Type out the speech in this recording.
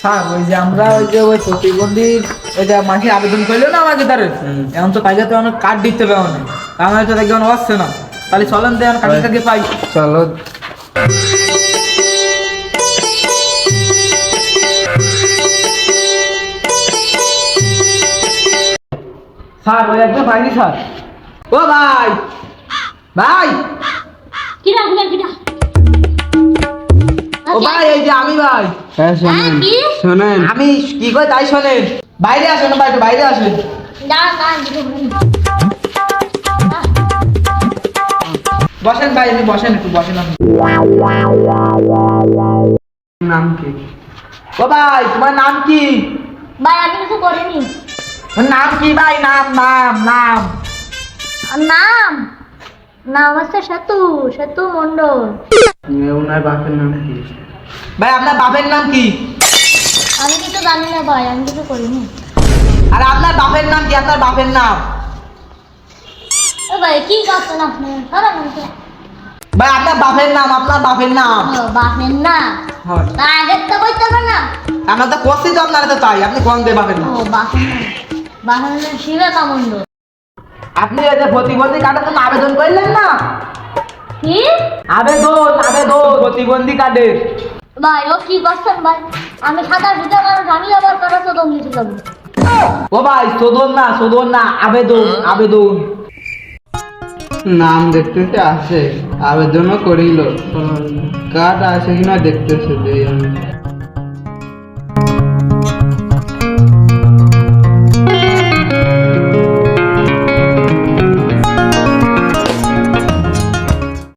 Sir ওই যে আমরা ওই যে ওই প্রতিবন্ধীর ওই যে মাসে আবেদন করল না আমাকে তার? এখন তো কাজে তো অনেক কার্ড দিতে অনেক আমার তো দেখবেন আসছে না। তাহলে চলেন তো এখন কাকে পাই। চলো। স্যার ওই একজন পাইনি স্যার। ও ভাই! ভাই! এই যে আমি ভাই। হ্যাঁ শোনেন। হ্যাঁ, শোনেন। আমি কি করে তাই শোনেন। বাইরে আসেন ভাই একটু বাইরে আসেন। না না। বসেন ভাই আপনি বসেন একটু বসেন আপনি। নাম কি? ও ভাই তোমার নাম কি? ভাই আমি কিছু করিনি। নাম কি ভাই? নাম নাম নাম। নাম? নাম হচ্ছে সেতু সেতু মন্ডল ওনার বাপের নাম কি? ভাই আপনার বাপের নাম কি? আমি কিছু জানি না ভাই আমি কিছু করিনি। আর আপনার বাপের নাম কি? আপনার বাপের নাম? ভাই কি করছেন আপনি? ভাই আপনার বাপের নাম আপনার বাপের নাম? বাপের না তো বলতে না। আমরা তো করছি তো আপনারা তো তাই। আপনি কোন দিয়ে বাপের নাম? বাপের না বাপের নাম শিবেকা মন্ডল আপনি এই যে প্রতিবন্ধী কার্ডের জন্য আবেদন করলেন না? কি? আবেদন আবেদন প্রতিবন্ধী কার্ডের। ভাই ও কি করছেন ভাই? আমি সাঁতার দিতে কারণ আমি আবার কারও চোদন দম দিতে যাব। ও ভাই চোদন না চোদন না আবেদন আবেদন। নাম দেখতেছে আসে। আবেদনও করিল। কার্ড আছে কিনা দেখতেছে যে আমি।